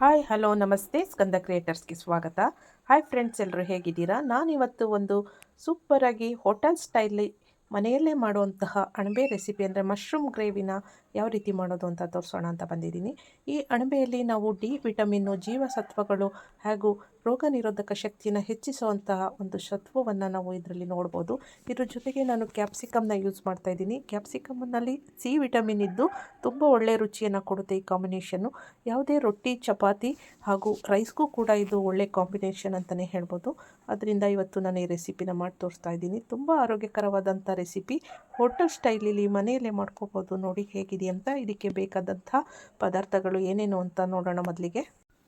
Hi hello ನಮಸ್ತೆ. ಸ್ಕಂದ ಕ್ರಿಯೇಟರ್ಸ್ಗೆ ಸ್ವಾಗತ. Hi friends ಎಲ್ಲರೂ ಹೇಗಿದ್ದೀರಾ? ನಾನಿವತ್ತು ಒಂದು ಸೂಪರಾಗಿ ಹೋಟೆಲ್ ಸ್ಟೈಲಿ ಮನೆಯಲ್ಲೇ ಮಾಡುವಂತಹ ಅಣಬೆ ರೆಸಿಪಿ ಅಂದರೆ ಮಶ್ರೂಮ್ ಗ್ರೇವಿನ ಯಾವ ರೀತಿ ಮಾಡೋದು ಅಂತ ತೋರಿಸೋಣ ಅಂತ ಬಂದಿದ್ದೀನಿ. ಈ ಅಣಬೆಯಲ್ಲಿ ನಾವು ಡಿ ವಿಟಮಿನ್ನು ಜೀವಸತ್ವಗಳು ಹಾಗೂ ರೋಗ ನಿರೋಧಕ ಶಕ್ತಿಯನ್ನು ಹೆಚ್ಚಿಸುವಂತಹ ಒಂದು ಸತ್ವವನ್ನು ನಾವು ಇದರಲ್ಲಿ ನೋಡ್ಬೋದು. ಇದ್ರ ಜೊತೆಗೆ ನಾನು ಕ್ಯಾಪ್ಸಿಕಮ್ನ ಯೂಸ್ ಮಾಡ್ತಾ ಇದ್ದೀನಿ. ಕ್ಯಾಪ್ಸಿಕಮ್ನಲ್ಲಿ ಸಿ ವಿಟಮಿನ್ ಇದ್ದು ತುಂಬ ಒಳ್ಳೆಯ ರುಚಿಯನ್ನು ಕೊಡುತ್ತೆ ಈ ಕಾಂಬಿನೇಷನ್ನು ಯಾವುದೇ ರೊಟ್ಟಿ, ಚಪಾತಿ ಹಾಗೂ ರೈಸ್ಗೂ ಕೂಡ ಇದು ಒಳ್ಳೆ ಕಾಂಬಿನೇಷನ್ ಅಂತಲೇ ಹೇಳ್ಬೋದು. ಅದರಿಂದ ಇವತ್ತು ನಾನು ಈ ರೆಸಿಪಿನ ಮಾಡಿ ತೋರಿಸ್ತಾ ಇದ್ದೀನಿ. ತುಂಬ ಆರೋಗ್ಯಕರವಾದಂಥ ರೆಸಿಪಿ. ಹೋಟೆಲ್ ಸ್ಟೈಲಲ್ಲಿ ಮನೆಯಲ್ಲೇ ಮಾಡ್ಕೋಬೋದು ನೋಡಿ ಹೇಗಿದೆ. ಅಂತ ಇದಕ್ಕೆ ಬೇಕಾದಂಥ ಪದಾರ್ಥಗಳು ಏನೇನು ಅಂತ ನೋಡೋಣ ಮೊದಲಿಗೆ.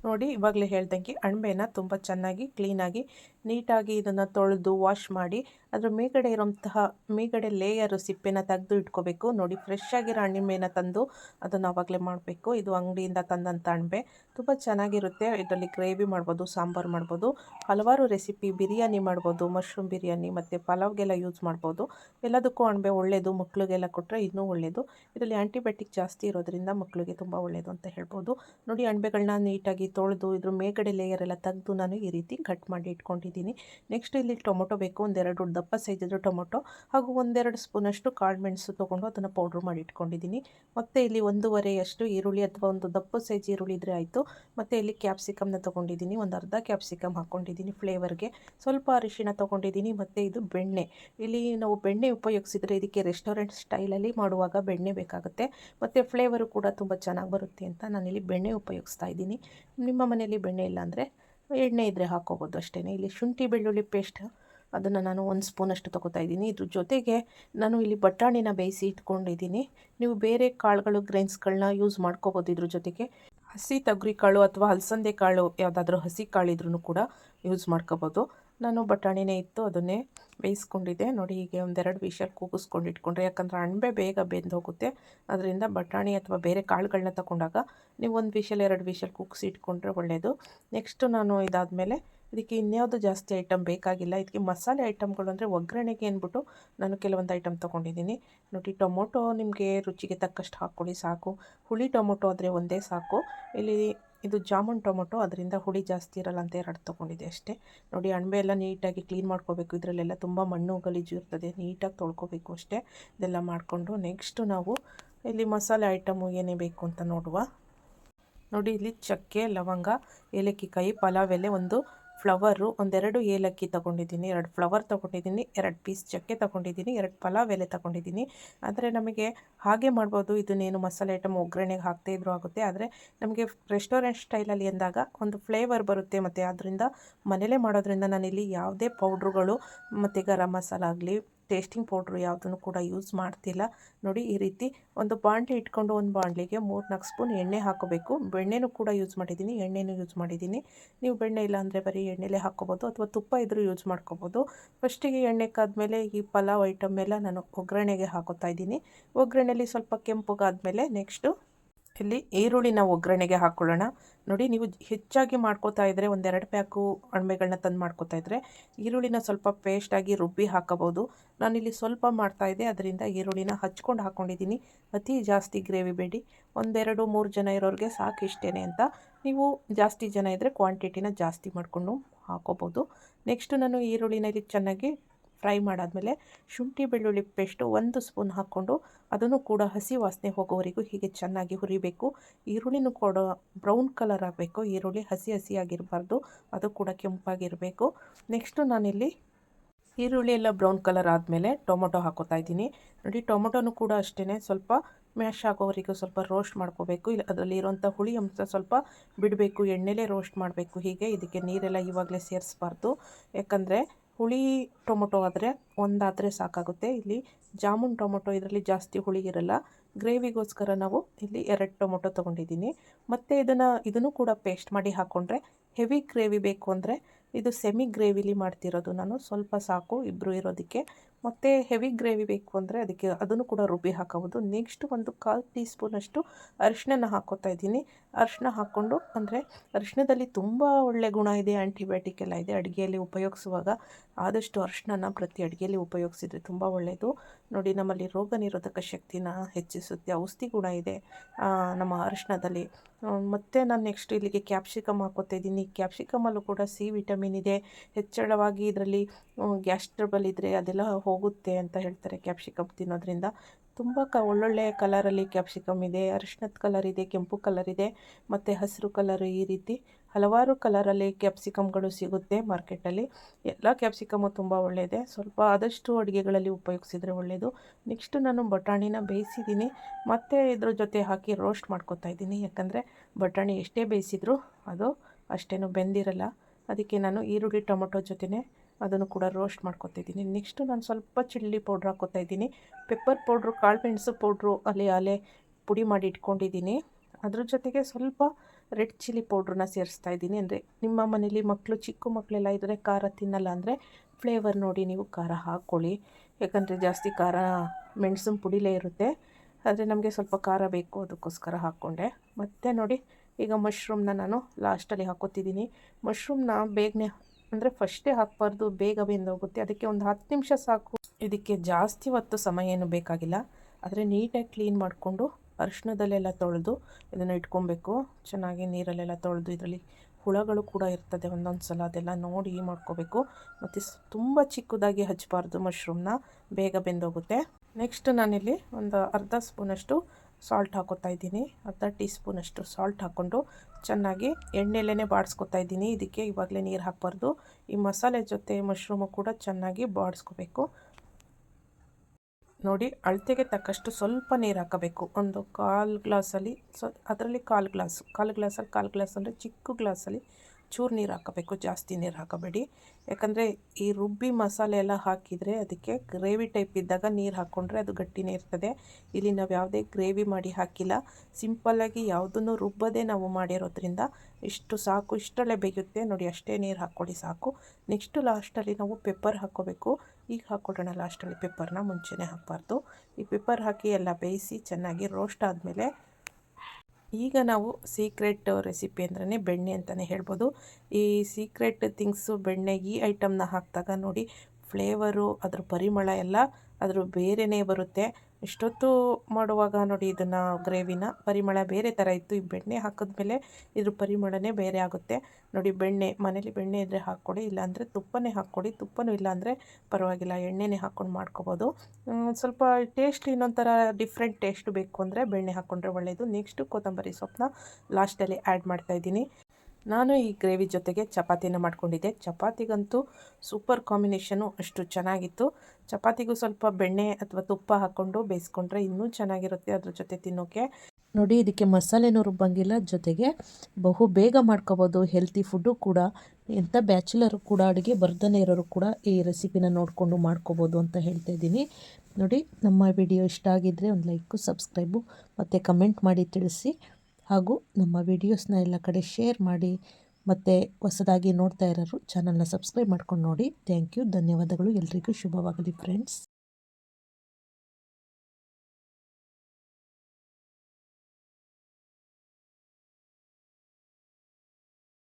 ನೋಡಿ, ಇವಾಗಲೇ ಹೇಳ್ದಂಗೆ ಅಣಬೆನ ತುಂಬ ಚೆನ್ನಾಗಿ ಕ್ಲೀನಾಗಿ ನೀಟಾಗಿ ಇದನ್ನು ತೊಳೆದು ವಾಶ್ ಮಾಡಿ ಅದರ ಮೇಗಡೆ ಇರೋಂತಹ ಮೇಗಡೆ ಲೇಯರು ಸಿಪ್ಪೆನ ತೆಗೆದು ಇಟ್ಕೋಬೇಕು. ನೋಡಿ ಫ್ರೆಶ್ ಆಗಿರೋ ಅಣಿಮೆನ ತಂದು ಅದನ್ನು ಆವಾಗಲೇ ಮಾಡಬೇಕು. ಇದು ಅಂಗಡಿಯಿಂದ ತಂದಂಥ ಅಣಬೆ. ತುಂಬ ಚೆನ್ನಾಗಿರುತ್ತೆ. ಇದರಲ್ಲಿ ಗ್ರೇವಿ ಮಾಡ್ಬೋದು, ಸಾಂಬಾರು ಮಾಡ್ಬೋದು, ಹಲವಾರು ರೆಸಿಪಿ, ಬಿರಿಯಾನಿ ಮಾಡ್ಬೋದು, ಮಶ್ರೂಮ್ ಬಿರಿಯಾನಿ ಮತ್ತು ಪಲಾವ್ಗೆಲ್ಲ ಯೂಸ್ ಮಾಡ್ಬೋದು. ಎಲ್ಲದಕ್ಕೂ ಅಣಬೆ ಒಳ್ಳೆಯದು ಮಕ್ಕಳಿಗೆಲ್ಲ ಕೊಟ್ಟರೆ ಇನ್ನೂ ಒಳ್ಳೆಯದು ಇದರಲ್ಲಿ ಆ್ಯಂಟಿಬಯೋಟಿಕ್ ಜಾಸ್ತಿ ಇರೋದ್ರಿಂದ ಮಕ್ಕಳಿಗೆ ತುಂಬ ಒಳ್ಳೆಯದು ಅಂತ ಹೇಳ್ಬೋದು. ನೋಡಿ ಅಣಬೆಗಳನ್ನ ನೀಟಾಗಿ ತೊಳೆದು, ಇದ್ರ ಮೇಗಡೆ ಲೇಯರ್ ಎಲ್ಲ ತೆಗೆದು ನಾನು ಈ ರೀತಿ ಕಟ್ ಮಾಡಿ ಇಟ್ಕೊಂಡಿದ್ದೀನಿ. ನೆಕ್ಸ್ಟ್ ಇಲ್ಲಿ ಟೊಮೊಟೊ ಬೇಕು, ಒಂದೆರಡು ದಪ್ಪ ಸೈಜದ್ದು ಟೊಮೊಟೊ, ಹಾಗೂ ಒಂದೆರಡು ಸ್ಪೂನಷ್ಟು ಕಾಳು ಮೆಣಸು ತೊಗೊಂಡು ಅದನ್ನು ಪೌಡ್ರ್ ಮಾಡಿ ಇಟ್ಕೊಂಡಿದ್ದೀನಿ. ಮತ್ತು ಇಲ್ಲಿ ಒಂದೂವರೆಯಷ್ಟು ಈರುಳ್ಳಿ ಅಥವಾ ಒಂದು ದಪ್ಪ ಸೈಜ್ ಈರುಳ್ಳಿ ಇದ್ದರೆ ಆಯಿತು. ಮತ್ತು ಇಲ್ಲಿ ಕ್ಯಾಪ್ಸಿಕಮ್ನ ತೊಗೊಂಡಿದ್ದೀನಿ. ಒಂದು ಅರ್ಧ ಕ್ಯಾಪ್ಸಿಕಮ್ ಹಾಕ್ಕೊಂಡಿದ್ದೀನಿ ಫ್ಲೇವರ್ಗೆ ಸ್ವಲ್ಪ ಅರಿಶಿನ ತೊಗೊಂಡಿದ್ದೀನಿ ಮತ್ತು ಇದು ಬೆಣ್ಣೆ. ಇಲ್ಲಿ ನಾವು ಬೆಣ್ಣೆ ಉಪಯೋಗಿಸಿದ್ರೆ ಇದಕ್ಕೆ ರೆಸ್ಟೋರೆಂಟ್ ಸ್ಟೈಲಲ್ಲಿ ಮಾಡುವಾಗ ಬೆಣ್ಣೆ ಬೇಕಾಗುತ್ತೆ. ಮತ್ತು ಫ್ಲೇವರು ಕೂಡ ತುಂಬ ಚೆನ್ನಾಗಿ ಬರುತ್ತೆ ಅಂತ ನಾನಿಲ್ಲಿ ಬೆಣ್ಣೆ ಉಪಯೋಗಿಸ್ತಾ ಇದ್ದೀನಿ. ನಿಮ್ಮ ಮನೆಯಲ್ಲಿ ಬೆಣ್ಣೆ ಇಲ್ಲ ಅಂದರೆ ಎಣ್ಣೆ ಇದ್ದರೆ ಹಾಕ್ಕೋಬೋದು ಅಷ್ಟೇ ಇಲ್ಲಿ ಶುಂಠಿ ಬೆಳ್ಳುಳ್ಳಿ ಪೇಸ್ಟ್ ಅದನ್ನು ನಾನು ಒಂದು ಸ್ಪೂನಷ್ಟು ತೊಗೋತಾ ಇದ್ದೀನಿ. ಇದ್ರ ಜೊತೆಗೆ ನಾನು ಇಲ್ಲಿ ಬಟಾಣಿನ ಬೇಯಿಸಿ ಇಟ್ಕೊಂಡಿದ್ದೀನಿ. ನೀವು ಬೇರೆ ಕಾಳುಗಳು ಗ್ರೈನ್ಸ್ಗಳನ್ನ ಯೂಸ್ ಮಾಡ್ಕೋಬೋದು ಇದ್ರ ಜೊತೆಗೆ. ಹಸಿ ತೊಗರಿ ಕಾಳು ಅಥವಾ ಹಲಸಂದೆ ಕಾಳು ಯಾವುದಾದ್ರೂ ಹಸಿ ಕಾಳಿದ್ರೂ ಕೂಡ ಯೂಸ್ ಮಾಡ್ಕೋಬೋದು. ನಾನು ಬಟಾಣಿನೇ ಇತ್ತು, ಅದನ್ನೇ ಬೇಯಿಸ್ಕೊಂಡಿದ್ದೆ. ನೋಡಿ, ಹೀಗೆ ಒಂದೆರಡು ವಿಷಲ್ ಕೂಗಿಸ್ಕೊಂಡು ಇಟ್ಕೊಂಡ್ರೆ, ಯಾಕಂದರೆ ಅಣಬೆ ಬೇಗ ಬೆಂದು ಹೋಗುತ್ತೆ ಅದರಿಂದ ಬಟಾಣಿ ಅಥವಾ ಬೇರೆ ಕಾಳುಗಳನ್ನ ತಗೊಂಡಾಗ ನೀವು ಒಂದು ವಿಷಲ್, ಎರಡು ವಿಷಲ್ ಕೂಗಿಸಿ ಇಟ್ಕೊಂಡ್ರೆ ಒಳ್ಳೆಯದು ನೆಕ್ಸ್ಟು ನಾನು ಇದಾದಮೇಲೆ ಇದಕ್ಕೆ ಇನ್ಯಾವುದು ಜಾಸ್ತಿ ಐಟಮ್ ಬೇಕಾಗಿಲ್ಲ. ಇದಕ್ಕೆ ಮಸಾಲೆ ಐಟಮ್ಗಳು ಅಂದರೆ ಒಗ್ಗರಣೆಗೆ ಅಂದ್ಬಿಟ್ಟು ನಾನು ಕೆಲವೊಂದು ಐಟಮ್ ತೊಗೊಂಡಿದ್ದೀನಿ. ನೋಡಿ, ಟೊಮೊಟೊ ನಿಮಗೆ ರುಚಿಗೆ ತಕ್ಕಷ್ಟು ಹಾಕ್ಕೊಳ್ಳಿ, ಸಾಕು. ಹುಳಿ ಟೊಮೊಟೊ ಆದರೆ ಒಂದೇ ಸಾಕು. ಇಲ್ಲಿ ಇದು ಜಾಮೂನ್ ಟೊಮೊಟೊ, ಅದರಿಂದ ಹುಳಿ ಜಾಸ್ತಿ ಇರಲ್ಲ ಅಂತ ಎರಡು ತೊಗೊಂಡಿದೆ ಅಷ್ಟೇ. ನೋಡಿ ಅಣಬೆ ಎಲ್ಲ ನೀಟಾಗಿ ಕ್ಲೀನ್ ಮಾಡ್ಕೋಬೇಕು. ಇದರಲ್ಲೆಲ್ಲ ತುಂಬ ಮಣ್ಣು ಗಲೀಜು ಇರ್ತದೆ, ನೀಟಾಗಿ ತೊಳ್ಕೊಬೇಕು ಅಷ್ಟೇ. ಇದೆಲ್ಲ ಮಾಡಿಕೊಂಡು ನೆಕ್ಸ್ಟು ನಾವು ಇಲ್ಲಿ ಮಸಾಲೆ ಐಟಮು ಏನೇ ಬೇಕು ಅಂತ ನೋಡುವ. ನೋಡಿ, ಇಲ್ಲಿ ಚಕ್ಕೆ, ಲವಂಗ, ಏಲಕ್ಕಿ ಕಾಯಿ ಪಲಾವ್, ಎಲೆ ಒಂದು ಫ್ಲವರು ಒಂದೆರಡು ಏಲಕ್ಕಿ ತೊಗೊಂಡಿದ್ದೀನಿ, ಎರಡು ಫ್ಲವರ್ ತೊಗೊಂಡಿದ್ದೀನಿ, ಎರಡು ಪೀಸ್ ಚಕ್ಕೆ ತೊಗೊಂಡಿದ್ದೀನಿ, ಎರಡು ಪಲಾವ್ ಎಲೆ ತೊಗೊಂಡಿದ್ದೀನಿ. ಆದರೆ ನಮಗೆ ಹಾಗೆ ಮಾಡ್ಬೋದು. ಇದನ್ನೇನು ಮಸಾಲೆ ಐಟಮ್ ಒಗ್ಗರಣೆಗೆ ಹಾಕ್ತಾ ಇದ್ರೂ ಆಗುತ್ತೆ. ಆದರೆ ನಮಗೆ ರೆಸ್ಟೋರೆಂಟ್ ಸ್ಟೈಲಲ್ಲಿ ಎಂದಾಗ ಒಂದು ಫ್ಲೇವರ್ ಬರುತ್ತೆ ಮತ್ತು ಅದರಿಂದ ಮನೇಲೆ ಮಾಡೋದ್ರಿಂದ ನಾನಿಲ್ಲಿ ಯಾವುದೇ ಪೌಡ್ರುಗಳು ಮತ್ತು ಗರಂ ಮಸಾಲ ಆಗಲಿ ಟೇಸ್ಟಿಂಗ್ ಪೌಡ್ರು ಯಾವುದನ್ನು ಕೂಡ ಯೂಸ್ ಮಾಡ್ತಿಲ್ಲ. ನೋಡಿ ಈ ರೀತಿ ಒಂದು ಬಾಣಲಿ ಇಟ್ಕೊಂಡು ಒಂದು ಬಾಂಡ್ಲಿಗೆ ಮೂರು ನಾಲ್ಕು ಸ್ಪೂನ್ ಎಣ್ಣೆ ಹಾಕೋಬೇಕು ಬೆಣ್ಣೆನೂ ಕೂಡ ಯೂಸ್ ಮಾಡಿದ್ದೀನಿ, ಎಣ್ಣೆನೂ ಯೂಸ್ ಮಾಡಿದ್ದೀನಿ. ನೀವು ಬೆಣ್ಣೆ ಇಲ್ಲ ಅಂದರೆ ಬರೀ ಎಣ್ಣೆಲೇ ಹಾಕ್ಕೋಬೋದು ಅಥವಾ ತುಪ್ಪ ಇದ್ದರೂ ಯೂಸ್ ಮಾಡ್ಕೋಬೋದು. ಫಸ್ಟಿಗೆ ಎಣ್ಣೆ ಕಾದ್ಮೇಲೆ ಈ ಪಲಾವ್ ಐಟಮ್ ಎಲ್ಲ ನಾನು ಒಗ್ಗರಣೆಗೆ ಹಾಕೋತಾ ಇದ್ದೀನಿ. ಒಗ್ಗರಣೆಯಲ್ಲಿ ಸ್ವಲ್ಪ ಕೆಂಪುಗಾದ್ಮೇಲೆ ನೆಕ್ಸ್ಟು ಇಲ್ಲಿ ಈರುಳ್ಳಿನ ಒಗ್ಗರಣೆಗೆ ಹಾಕ್ಕೊಳ್ಳೋಣ ನೋಡಿ, ನೀವು ಹೆಚ್ಚಾಗಿ ಮಾಡ್ಕೋತಾ ಇದ್ದರೆ ಒಂದೆರಡು ಪ್ಯಾಕು ಅಣಬೆಗಳನ್ನ ತಂದು ಮಾಡ್ಕೋತಾ ಇದ್ದರೆ ಈರುಳ್ಳಿನ ಸ್ವಲ್ಪ ಪೇಸ್ಟಾಗಿ ರುಬ್ಬಿ ಹಾಕಬಹುದು. ನಾನಿಲ್ಲಿ ಸ್ವಲ್ಪ ಮಾಡ್ತಾಯಿದ್ದೆ ಅದರಿಂದ ಈರುಳ್ಳಿನ ಹಚ್ಕೊಂಡು ಹಾಕ್ಕೊಂಡಿದ್ದೀನಿ ಅತಿ ಜಾಸ್ತಿ ಗ್ರೇವಿ ಬೇಡಿ. ಒಂದೆರಡು ಮೂರು ಜನ ಇರೋರಿಗೆ ಸಾಕು ಇಷ್ಟೇ ಅಂತ. ನೀವು ಜಾಸ್ತಿ ಜನ ಇದ್ದರೆ ಕ್ವಾಂಟಿಟಿನ ಜಾಸ್ತಿ ಮಾಡಿಕೊಂಡು ಹಾಕೋಬೋದು ನೆಕ್ಸ್ಟು ನಾನು ಈರುಳ್ಳಿನಲ್ಲಿ ಚೆನ್ನಾಗಿ ಫ್ರೈ ಮಾಡಾದಮೇಲೆ ಶುಂಠಿ, ಬೆಳ್ಳುಳ್ಳಿ ಪೇಸ್ಟು ಒಂದು ಸ್ಪೂನ್ ಹಾಕ್ಕೊಂಡು ಅದನ್ನು ಕೂಡ ಹಸಿ ವಾಸನೆ ಹೋಗೋವರೆಗೂ ಹೀಗೆ ಚೆನ್ನಾಗಿ ಹುರಿಬೇಕು. ಈರುಳ್ಳಿನೂ ಕೂಡ ಬ್ರೌನ್ ಕಲರ್ ಆಗಬೇಕು. ಈರುಳ್ಳಿ ಹಸಿ ಹಸಿಯಾಗಿರಬಾರ್ದು ಅದು ಕೂಡ ಕೆಂಪಾಗಿರಬೇಕು. ನೆಕ್ಸ್ಟು ನಾನಿಲ್ಲಿ ಈರುಳ್ಳಿ ಎಲ್ಲ ಬ್ರೌನ್ ಕಲರ್ ಆದಮೇಲೆ ಟೊಮೊಟೊ ಹಾಕೋತಾ ಇದ್ದೀನಿ. ನೋಡಿ, ಟೊಮೊಟೊನೂ ಕೂಡ ಅಷ್ಟೇ ಸ್ವಲ್ಪ ಮ್ಯಾಶ್ ಆಗೋವರೆಗೂ ಸ್ವಲ್ಪ ರೋಸ್ಟ್ ಮಾಡ್ಕೋಬೇಕು. ಇಲ್ಲಿ ಅದರಲ್ಲಿ ಇರೋಂಥ ಹುಳಿ ಅಂಶ ಸ್ವಲ್ಪ ಬಿಡಬೇಕು. ಎಣ್ಣೆಲೇ ರೋಸ್ಟ್ ಮಾಡಬೇಕು ಹೀಗೆ. ಇದಕ್ಕೆ ನೀರೆಲ್ಲ ಇವಾಗಲೇ ಸೇರಿಸ್ಬಾರ್ದು. ಯಾಕಂದರೆ ಹುಳಿ ಟೊಮೊಟೊ ಆದರೆ ಒಂದಾದರೆ ಸಾಕಾಗುತ್ತೆ. ಇಲ್ಲಿ ಜಾಮೂನ್ ಟೊಮೊಟೊ ಇದರಲ್ಲಿ ಜಾಸ್ತಿ ಹುಳಿ ಇರಲ್ಲ. ಗ್ರೇವಿಗೋಸ್ಕರ ನಾವು ಇಲ್ಲಿ ಎರಡು ಟೊಮೊಟೊ ತೊಗೊಂಡಿದ್ದೀನಿ. ಮತ್ತು ಇದನ್ನು ಇದನ್ನು ಕೂಡ ಪೇಸ್ಟ್ ಮಾಡಿ ಹಾಕ್ಕೊಂಡ್ರೆ ಹೆವಿ ಗ್ರೇವಿ ಬೇಕು ಅಂದರೆ ಇದು ಸೆಮಿ ಗ್ರೇವಿಲಿ ಮಾಡ್ತಿರೋದು. ನಾನು ಸ್ವಲ್ಪ ಸಾಕು ಇಬ್ಬರು ಇರೋದಕ್ಕೆ. ಮತ್ತು ಹೆವಿ ಗ್ರೇವಿ ಬೇಕು ಅಂದರೆ ಅದಕ್ಕೆ ಅದನ್ನು ಕೂಡ ರುಬ್ಬಿ ಹಾಕೋಬೋದು ನೆಕ್ಸ್ಟ್ ಒಂದು ಕಾಲು ಟೀ ಸ್ಪೂನಷ್ಟು ಅರಿಶಿನ ಹಾಕೋತಾ ಇದ್ದೀನಿ. ಅರಿಶಿನ ಹಾಕ್ಕೊಂಡು ಅಂದರೆ ಅರಿಶಿನದಲ್ಲಿ ತುಂಬ ಒಳ್ಳೆ ಗುಣ ಇದೆ ಆ್ಯಂಟಿಬಯೋಟಿಕ್ ಎಲ್ಲ ಇದೆ. ಅಡುಗೆಯಲ್ಲಿ ಉಪಯೋಗಿಸುವಾಗ ಆದಷ್ಟು ಅರಿಶಿನ ಪ್ರತಿ ಅಡುಗೆಯಲ್ಲಿ ಉಪಯೋಗಿಸಿದರೆ ತುಂಬ ಒಳ್ಳೆಯದು. ನೋಡಿ, ನಮ್ಮಲ್ಲಿ ರೋಗ ನಿರೋಧಕ ಶಕ್ತಿನ ಹೆಚ್ಚಿಸುತ್ತೆ, ಔಷಧಿ ಗುಣ ಇದೆ ನಮ್ಮ ಅರಿಶಿನದಲ್ಲಿ ಮತ್ತು ನಾನು ನೆಕ್ಸ್ಟ್ ಇಲ್ಲಿಗೆ ಕ್ಯಾಪ್ಸಿಕಮ್ ಹಾಕೋತಾ ಇದ್ದೀನಿ. ಕ್ಯಾಪ್ಸಿಕಮಲ್ಲೂ ಕೂಡ ಸಿ ವಿಟಮಿನ್ ಇದೆ. ಹೆಚ್ಚಳವಾಗಿ ಇದರಲ್ಲಿ ಗ್ಯಾಸ್ ಟ್ರಬಲ್ ಇದ್ದರೆ ಅದೆಲ್ಲ ಹೋಗುತ್ತೆ ಅಂತ ಹೇಳ್ತಾರೆ ಕ್ಯಾಪ್ಸಿಕಮ್ ತಿನ್ನೋದ್ರಿಂದ. ತುಂಬ ಕ, ಒಳ್ಳೊಳ್ಳೆ ಕಲರಲ್ಲಿ ಕ್ಯಾಪ್ಸಿಕಮ್ ಇದೆ ಅರಿಶಿನದ ಕಲರ್ ಇದೆ, ಕೆಂಪು ಕಲರ್ ಇದೆ, ಮತ್ತು ಹಸಿರು ಕಲರ್ ಈ ರೀತಿ ಹಲವಾರು ಕಲರಲ್ಲಿ ಕ್ಯಾಪ್ಸಿಕಮ್ಗಳು ಸಿಗುತ್ತೆ ಮಾರ್ಕೆಟಲ್ಲಿ ಎಲ್ಲ ಕ್ಯಾಪ್ಸಿಕಮ್ಮು ತುಂಬ ಒಳ್ಳೆಯದೆ ಸ್ವಲ್ಪ ಆದಷ್ಟು ಅಡುಗೆಗಳಲ್ಲಿ ಉಪಯೋಗಿಸಿದರೆ ಒಳ್ಳೆಯದು ನೆಕ್ಸ್ಟು ನಾನು ಬಟಾಣಿನ ಬೇಯಿಸಿದ್ದೀನಿ. ಮತ್ತು ಇದ್ರ ಜೊತೆ ಹಾಕಿ ರೋಸ್ಟ್ ಮಾಡ್ಕೊತಾ ಇದ್ದೀನಿ. ಯಾಕಂದರೆ ಬಟಾಣಿ ಎಷ್ಟೇ ಬೇಯಿಸಿದ್ರು ಅದು ಅಷ್ಟೇನು ಬೆಂದಿರಲ್ಲ. ಅದಕ್ಕೆ ನಾನು ಈರುಳ್ಳಿ, ಟೊಮೊಟೊ ಜೊತೆನೇ ಅದನ್ನು ಕೂಡ ರೋಸ್ಟ್ ಮಾಡ್ಕೊತಿದ್ದೀನಿ ನೆಕ್ಸ್ಟು ನಾನು ಸ್ವಲ್ಪ ಚಿಲ್ಲಿ ಪೌಡ್ರ್ ಹಾಕ್ಕೋತಾ ಇದ್ದೀನಿ. ಪೆಪ್ಪರ್ ಪೌಡ್ರು ಕಾಳು ಮೆಣಸು ಪೌಡ್ರು ಅಲ್ಲಿ ಅಲೆ ಪುಡಿ ಮಾಡಿ ಇಟ್ಕೊಂಡಿದ್ದೀನಿ. ಅದ್ರ ಜೊತೆಗೆ ಸ್ವಲ್ಪ ರೆಡ್ ಚಿಲ್ಲಿ ಪೌಡ್ರನ್ನ ಸೇರಿಸ್ತಾ ಇದ್ದೀನಿ. ಅಂದರೆ ನಿಮ್ಮ ಮನೇಲಿ ಮಕ್ಕಳು ಚಿಕ್ಕ ಮಕ್ಕಳೆಲ್ಲ ಇದ್ದರೆ ಖಾರ ತಿನ್ನಲ್ಲ ಅಂದರೆ ಫ್ಲೇವರ್ ನೋಡಿ ನೀವು ಖಾರ ಹಾಕ್ಕೊಳ್ಳಿ. ಯಾಕಂದರೆ ಜಾಸ್ತಿ ಖಾರ ಮೆಣಸಿನ ಪುಡಿಲೇ ಇರುತ್ತೆ. ಆದರೆ ನಮಗೆ ಸ್ವಲ್ಪ ಖಾರ ಬೇಕು, ಅದಕ್ಕೋಸ್ಕರ ಹಾಕ್ಕೊಂಡೆ. ಮತ್ತು ನೋಡಿ, ಈಗ ಮಶ್ರೂಮ್ನ ನಾನು ಲಾಸ್ಟಲ್ಲಿ ಹಾಕೋತಿದ್ದೀನಿ ಮಶ್ರೂಮ್ನ ಬೇಗನೆ ಅಂದರೆ ಫಸ್ಟೇ ಹಾಕಬಾರ್ದು, ಬೇಗ ಬೆಂದೋಗುತ್ತೆ ಅದಕ್ಕೆ ಒಂದು ಹತ್ತು ನಿಮಿಷ ಸಾಕು. ಇದಕ್ಕೆ ಜಾಸ್ತಿ ಹೊತ್ತು ಸಮಯ ಏನು ಬೇಕಾಗಿಲ್ಲ. ಆದರೆ ನೀಟಾಗಿ ಕ್ಲೀನ್ ಮಾಡಿಕೊಂಡು ಅರಿಶಿಣದಲ್ಲೆಲ್ಲ ತೊಳೆದು ಇದನ್ನು ಇಟ್ಕೊಬೇಕು. ಚೆನ್ನಾಗಿ ನೀರಲ್ಲೆಲ್ಲ ತೊಳೆದು ಇದರಲ್ಲಿ ಹುಳಗಳು ಕೂಡ ಇರ್ತದೆ ಒಂದೊಂದು ಸಲ, ಅದೆಲ್ಲ ನೋಡಿ ಮಾಡ್ಕೋಬೇಕು. ಮತ್ತು ತುಂಬ ಚಿಕ್ಕದಾಗಿ ಹಚ್ಚಬಾರ್ದು ಮಶ್ರೂಮ್ನ ಬೇಗ ಬೆಂದೋಗುತ್ತೆ ನೆಕ್ಸ್ಟ್ ನಾನಿಲ್ಲಿ ಒಂದು ಅರ್ಧ ಸ್ಪೂನಷ್ಟು ಸಾಲ್ಟ್ ಹಾಕೋತಾ ಇದ್ದೀನಿ. ಅರ್ಧ ಟೀ ಸ್ಪೂನಷ್ಟು ಸಾಲ್ಟ್ ಹಾಕ್ಕೊಂಡು ಚೆನ್ನಾಗಿ ಎಣ್ಣೆಲೇ ಬಾಡಿಸ್ಕೊತಾ ಇದ್ದೀನಿ. ಇದಕ್ಕೆ ಇವಾಗಲೇ ನೀರು ಹಾಕ್ಬಾರ್ದು. ಈ ಮಸಾಲೆ ಜೊತೆ ಮಶ್ರೂಮು ಕೂಡ ಚೆನ್ನಾಗಿ ಬಾಡಿಸ್ಕೋಬೇಕು. ನೋಡಿ, ಅಳತೆಗೆ ತಕ್ಕಷ್ಟು ಸ್ವಲ್ಪ ನೀರು ಹಾಕಬೇಕು. ಒಂದು ಕಾಲು ಗ್ಲಾಸಲ್ಲಿ ಸೊ, ಅದರಲ್ಲಿ ಕಾಲು ಗ್ಲಾಸು. ಕಾಲು ಗ್ಲಾಸಲ್ಲಿ ಕಾಲು ಗ್ಲಾಸ್ ಅಂದರೆ ಚಿಕ್ಕ ಗ್ಲಾಸಲ್ಲಿ ಚೂರು ನೀರು ಹಾಕಬೇಕು, ಜಾಸ್ತಿ ನೀರು ಹಾಕಬೇಡಿ. ಯಾಕಂದರೆ ಈ ರುಬ್ಬಿ ಮಸಾಲೆ ಎಲ್ಲ ಹಾಕಿದರೆ ಅದಕ್ಕೆ ಗ್ರೇವಿ ಟೈಪ್ ಇದ್ದಾಗ ನೀರು ಹಾಕ್ಕೊಂಡ್ರೆ ಅದು ಗಟ್ಟಿನೇ ಇರ್ತದೆ. ಇಲ್ಲಿ ನಾವು ಯಾವುದೇ ಗ್ರೇವಿ ಮಾಡಿ ಹಾಕಿಲ್ಲ. ಸಿಂಪಲ್ಲಾಗಿ ಯಾವುದನ್ನು ರುಬ್ಬದೇ ನಾವು ಮಾಡಿರೋದ್ರಿಂದ ಇಷ್ಟು ಸಾಕು, ಇಷ್ಟರಲ್ಲೇ ಬೇಯುತ್ತೆ. ನೋಡಿ, ಅಷ್ಟೇ ನೀರು ಹಾಕ್ಕೊಳ್ಳಿ ಸಾಕು. ನೆಕ್ಸ್ಟು ಲಾಸ್ಟಲ್ಲಿ ನಾವು ಪೆಪ್ಪರ್ ಹಾಕ್ಕೋಬೇಕು ಈಗ ಹಾಕ್ಕೊಡೋಣ ಲಾಸ್ಟಲ್ಲಿ ಪೆಪ್ಪರ್ನ, ಮುಂಚೆನೇ ಹಾಕಬಾರ್ದು. ಈ ಪೆಪ್ಪರ್ ಹಾಕಿ ಎಲ್ಲ ಬೇಯಿಸಿ ಚೆನ್ನಾಗಿ ರೋಸ್ಟ್ ಆದಮೇಲೆ ಈಗ ನಾವು ಸೀಕ್ರೆಟ್ ರೆಸಿಪಿ ಅಂದ್ರೆ ಬೆಣ್ಣೆ ಅಂತಲೇ ಹೇಳ್ಬೋದು. ಈ ಸೀಕ್ರೆಟ್ ಥಿಂಗ್ಸು ಬೆಣ್ಣೆ ಈ ಐಟಮ್ನ ಹಾಕಿದಾಗ ನೋಡಿ ಫ್ಲೇವರು ಅದ್ರ ಪರಿಮಳ ಎಲ್ಲ, ಅದ್ರ ಬೇರೆಯೇ ಬರುತ್ತೆ. ಇಷ್ಟೊತ್ತು ಮಾಡುವಾಗ ನೋಡಿ ಇದನ್ನು ಗ್ರೇವಿನ ಪರಿಮಳ ಬೇರೆ ಥರ ಇತ್ತು. ಈ ಬೆಣ್ಣೆ ಹಾಕಿದ್ಮೇಲೆ ಇದ್ರ ಪರಿಮಳನೇ ಬೇರೆ ಆಗುತ್ತೆ. ನೋಡಿ ಬೆಣ್ಣೆ, ಮನೇಲಿ ಬೆಣ್ಣೆ ಇದ್ದರೆ ಹಾಕ್ಕೊಡಿ, ಇಲ್ಲಾಂದರೆ ತುಪ್ಪನೇ ಹಾಕ್ಕೊಡಿ. ತುಪ್ಪನೂ ಇಲ್ಲಾಂದರೆ ಪರವಾಗಿಲ್ಲ, ಎಣ್ಣೆನೇ ಹಾಕ್ಕೊಂಡು ಮಾಡ್ಕೊಬೋದು. ಸ್ವಲ್ಪ ಟೇಸ್ಟ್ ಇನ್ನೊಂಥರ ಡಿಫ್ರೆಂಟ್ ಟೇಸ್ಟ್ ಬೇಕು ಅಂದರೆ ಬೆಣ್ಣೆ ಹಾಕ್ಕೊಂಡ್ರೆ ಒಳ್ಳೆಯದು ನೆಕ್ಸ್ಟು ಕೊತ್ತಂಬರಿ ಸೊಪ್ಪನ್ನ ಲಾಸ್ಟಲ್ಲಿ ಆ್ಯಡ್ ಮಾಡ್ತಾಯಿದ್ದೀನಿ ನಾನು ಈ ಗ್ರೇವಿ ಜೊತೆಗೆ ಚಪಾತಿನ ಮಾಡ್ಕೊಂಡಿದ್ದೆ. ಚಪಾತಿಗಂತೂ ಸೂಪರ್ ಕಾಂಬಿನೇಷನು, ಅಷ್ಟು ಚೆನ್ನಾಗಿತ್ತು. ಚಪಾತಿಗೂ ಸ್ವಲ್ಪ ಬೆಣ್ಣೆ ಅಥವಾ ತುಪ್ಪ ಹಾಕ್ಕೊಂಡು ಬೇಯಿಸ್ಕೊಂಡ್ರೆ ಇನ್ನೂ ಚೆನ್ನಾಗಿರುತ್ತೆ ಅದ್ರ ಜೊತೆ ತಿನ್ನೋಕ್ಕೆ ನೋಡಿ, ಇದಕ್ಕೆ ಮಸಾಲೆನೂ ರುಬ್ಬಂಗಿಲ್ಲ. ಜೊತೆಗೆ ಬಹು ಬೇಗ ಮಾಡ್ಕೋಬೋದು. ಹೆಲ್ತಿ ಫುಡ್ಡು ಕೂಡ, ಎಂಥ ಬ್ಯಾಚುಲರು ಕೂಡ, ಅಡುಗೆ ಬರ್ದನೇ ಇರೋರು ಕೂಡ ಈ ರೆಸಿಪಿನ ನೋಡಿಕೊಂಡು ಮಾಡ್ಕೋಬೋದು ಅಂತ ಹೇಳ್ತಾ ಇದ್ದೀನಿ. ನೋಡಿ, ನಮ್ಮ ವಿಡಿಯೋ ಇಷ್ಟ ಆಗಿದ್ದರೆ ಒಂದು ಲೈಕು, ಸಬ್ಸ್ಕ್ರೈಬು, ಮತ್ತು ಕಮೆಂಟ್ ಮಾಡಿ ತಿಳಿಸಿ. ಹಾಗೂ ನಮ್ಮ ವಿಡಿಯೋಸ್ನ ಎಲ್ಲ ಕಡೆ ಶೇರ್ ಮಾಡಿ ಮತ್ತು ಹೊಸದಾಗಿ ನೋಡ್ತಾ ಇರೋರು ಚಾನಲ್ನ ಸಬ್ಸ್ಕ್ರೈಬ್ ಮಾಡ್ಕೊಂಡು ನೋಡಿ. ಥ್ಯಾಂಕ್ ಯು ಧನ್ಯವಾದಗಳು. ಎಲ್ರಿಗೂ ಶುಭವಾಗಲಿ ಫ್ರೆಂಡ್ಸ್